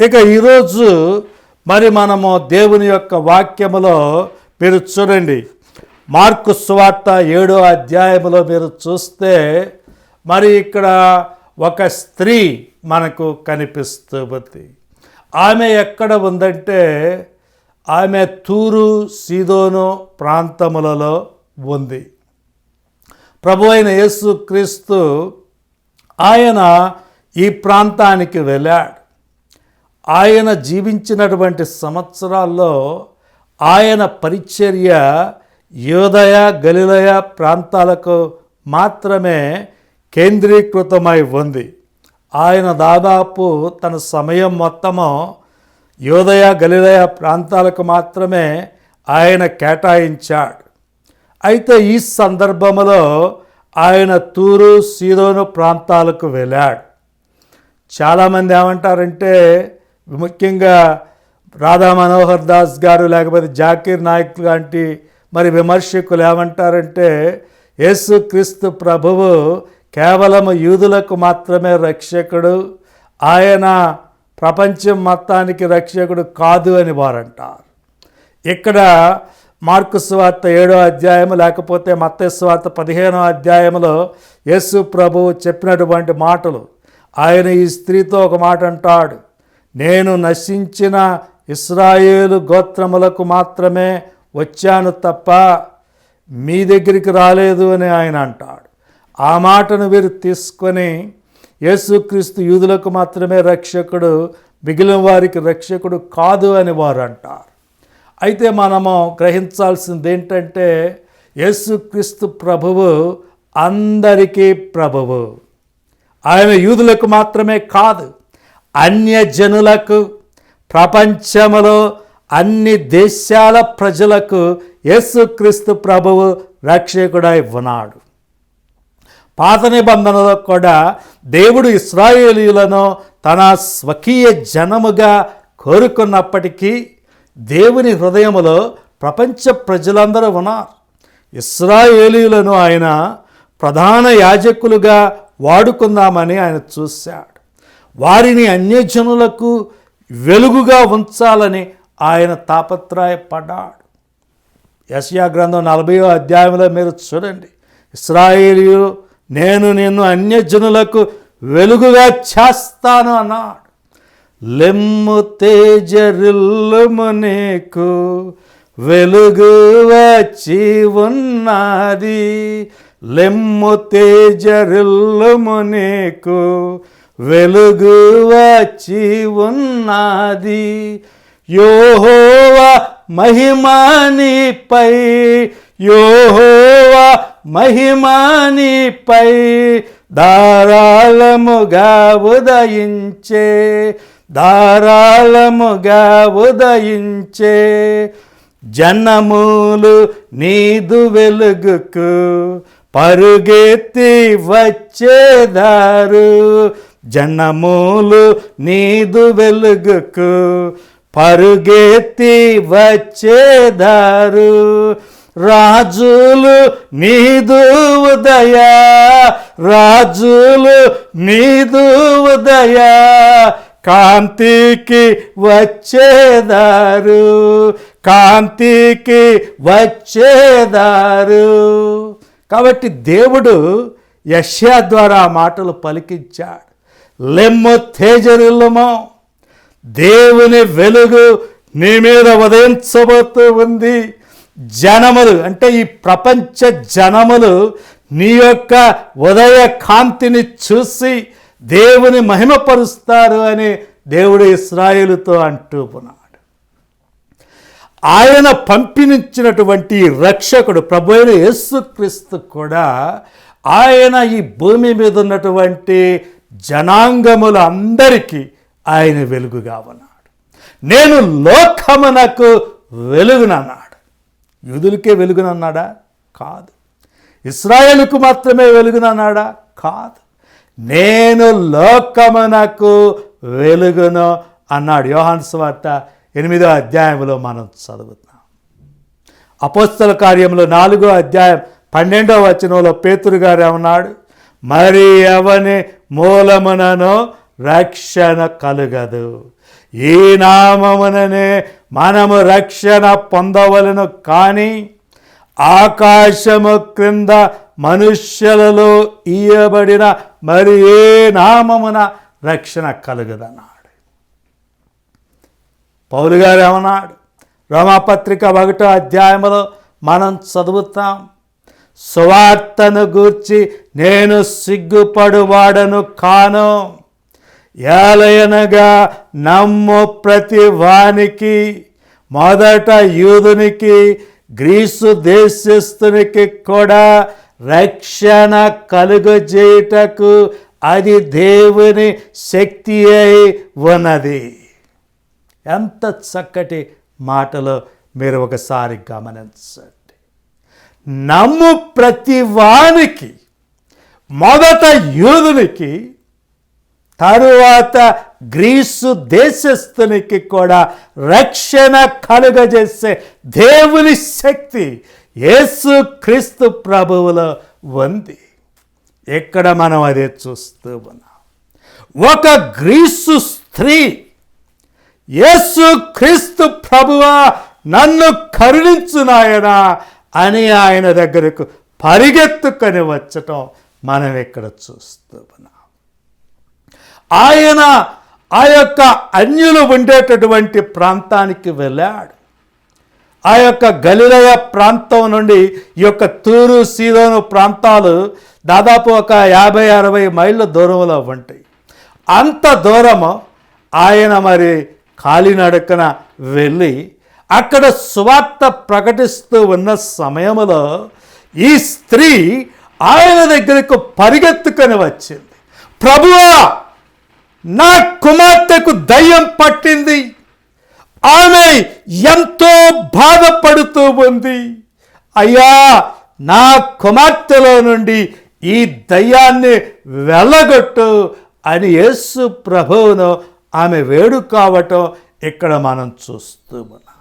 ఇక ఈరోజు మరి మనము దేవుని యొక్క వాక్యములో మీరు చూడండి. మార్కు సువార్త ఏడో అధ్యాయములో మీరు చూస్తే మరి ఇక్కడ ఒక స్త్రీ మనకు కనిపిస్తూ ఉంది. ఆమె ఎక్కడ ఉందంటే ఆమె తూరు సీదోను ప్రాంతములలో ఉంది. ప్రభు అయిన యేసు క్రీస్తు ఆయన ఈ ప్రాంతానికి వెళ్ళాడు. ఆయన జీవించినటువంటి సంవత్సరాల్లో ఆయన పరిచర్య యోదయ గలిలయ ప్రాంతాలకు మాత్రమే కేంద్రీకృతమై ఉంది. ఆయన దాదాపు తన సమయం మొత్తము యోదయ గలిలయ ప్రాంతాలకు మాత్రమే ఆయన కేటాయించాడు. అయితే ఈ సందర్భంలో ఆయన తూరు సీదోను ప్రాంతాలకు వెళ్ళాడు. చాలామంది ఏమంటారంటే ముఖ్యంగా రాధా మనోహర్ దాస్ గారు లేకపోతే జాకీర్ నాయక్ లాంటి మరి విమర్శకులు ఏమంటారంటే యేసుక్రీస్తు ప్రభువు కేవలం యూదులకు మాత్రమే రక్షకుడు ఆయన ప్రపంచం మొత్తానికి రక్షకుడు కాదు అని వారంటారు. ఇక్కడ మార్కు స్వార్త ఏడో అధ్యాయము లేకపోతే మత్త స్వార్త పదిహేనో అధ్యాయంలో యేసు ప్రభువు చెప్పినటువంటి మాటలు. ఆయన ఈ స్త్రీతో ఒక మాట అంటాడు. నేను నశించిన ఇస్రాయేలు గోత్రములకు మాత్రమే వచ్చాను తప్ప మీ దగ్గరికి రాలేదు అని ఆయన అంటాడు. ఆ మాటను వీరు తీసుకొని యేసుక్రీస్తు యూదులకు మాత్రమే రక్షకుడు మిగిలిన వారికి రక్షకుడు కాదు అని వారు అంటారు. అయితే మనము గ్రహించాల్సింది ఏంటంటే యేసుక్రీస్తు ప్రభువు అందరికీ ప్రభువు. ఆయన యూదులకు మాత్రమే కాదు అన్యజనులకు ప్రపంచములో అన్ని దేశాల ప్రజలకు యేసుక్రీస్తు ప్రభువు రక్షకుడై ఉన్నాడు. పాత నిబంధనలో కూడా దేవుడు ఇస్రాయేలీలను తన స్వకీయ జనముగా కోరుకున్నప్పటికీ దేవుని హృదయములో ప్రపంచ ప్రజలందరూ ఉన్నారు. ఇస్రాయేలీలను ఆయన ప్రధాన యాజకులుగా వాడుకుందామని ఆయన చూశాడు. వారిని అన్యజనులకు వెలుగుగా ఉంచాలని ఆయన తాపత్రయపడ్డాడు. యశయా గ్రంథం నలభయో అధ్యాయంలో మీరు చూడండి. ఇస్రాయేలీలు నేను నిన్ను అన్యజనులకు వెలుగుగా చేస్తాను అన్నాడు. లెమ్ము తేజరిల్లుము నీకు వెలుగు వచ్చి ఉన్నది. లెమ్ము తేజరిల్లుము నీకు వెలుగు వచ్చి ఉన్నది. యోహోవా మహిమానిపై యోహోవా మహిమానిపై ధారాళముగా ఉదయించే ధారాళముగా ఉదయించే జనములు నీదు వెలుగుకు పరుగెత్తి వచ్చేదారు. జనములు నీదు వెలుగుకు పరుగెత్తి వచ్చేదారు. రాజులు నీదు ఉదయ రాజులు నీదు ఉదయ కాంతికి వచ్చేదారు కాంతికి వచ్చేదారు. కాబట్టి దేవుడు యష్యా ద్వారా మాటలు పలికించాడు. లెమ్మ తేజరిల్లమా? దేవుని వెలుగు నీ మీద ఉదయించబోతూ ఉంది జనములు అంటే ఈ ప్రపంచ జనములు నీ యొక్క ఉదయ కాంతిని చూసి దేవుని మహిమపరుస్తారు అని దేవుడు ఇస్రాయేలుతో అంటూ ఉన్నాడు. ఆయన పంపిణించినటువంటి రక్షకుడు ప్రభు అయిన యేసుక్రీస్తు కూడా ఆయన ఈ భూమి మీద ఉన్నటువంటి జనాంగముల అందరికీ ఆయన వెలుగుగా ఉన్నాడు. నేను లోకమునకు వెలుగునన్నాడు. యూదులకే వెలుగునన్నాడా? కాదు. ఇస్రాయేలుకు మాత్రమే వెలుగునన్నాడా? కాదు. నేను లోకమునకు వెలుగును అన్నాడు. యోహాన్ స్వార్త ఎనిమిదో అధ్యాయంలో మనం చదువుతున్నాం. అపోస్తల కార్యంలో నాలుగో అధ్యాయం పన్నెండో వచనంలో పేతురు గారు ఏమన్నాడు? మరి ఎవని మూలమునను రక్షణ కలుగదు. ఈ నామముననే మనము రక్షణ పొందవలను కానీ ఆకాశము క్రింద మనుష్యులలో ఇయ్యబడిన మరి ఏ నామమున రక్షణ కలుగదన్నాడు. పౌలు గారు ఏమన్నాడు? రోమాపత్రిక ఒకటో అధ్యాయంలో మనం చదువుతాం. సువార్తను గూర్చి నేను సిగ్గుపడువాడను కాను. ఏలయనగా నమ్ము ప్రతి వానికి మొదట యూదునికి గ్రీసు దేశస్థునికి కూడా రక్షణ కలుగజేయుటకు అది దేవుని శక్తి అయి ఉన్నది. ఎంత చక్కటి మాటలో మీరు ఒకసారి గమనించండి. నమ్ము ప్రతి వానికి మొదట యూదునికి తరువాత గ్రీసు దేశస్థునికి కూడా రక్షణ కలుగజేసే దేవుని శక్తి యేసు క్రీస్తు ప్రభువులో ఉంది. ఇక్కడ మనం అదే చూస్తూ ఉన్నాం. ఒక గ్రీసు స్త్రీ యేసు క్రీస్తు ప్రభువా నన్ను కరుణించునాయనా అని ఆయన దగ్గరకు పరిగెత్తుకొని వచ్చటం మనం ఇక్కడ చూస్తూ ఉన్నాం ఆయన ఆ యొక్క అన్యులు ఉండేటటువంటి ప్రాంతానికి వెళ్ళాడు. ఆ యొక్క గలిలయ ప్రాంతం నుండి ఈ యొక్క తూరు సీదోను ప్రాంతాలు దాదాపు ఒక యాభై అరవై మైళ్ళ దూరంలో ఉంటాయి. అంత దూరము ఆయన మరి కాలినడకన వెళ్ళి అక్కడ సువార్త ప్రకటిస్తూ ఉన్న సమయంలో ఈ స్త్రీ ఆయన దగ్గరకు పరిగెత్తుకొని వచ్చింది. ప్రభువా నా కుమార్తెకు దయ్యం పట్టింది. ఆమె ఎంతో బాధపడుతూ ఉంది. అయ్యా నా కుమార్తెలో నుండి ఈ దయ్యాన్ని వెళ్ళగొట్టు అని యేసు ప్రభువును ఆమె వేడు కావటం ఇక్కడ మనం చూస్తూ ఉన్నాం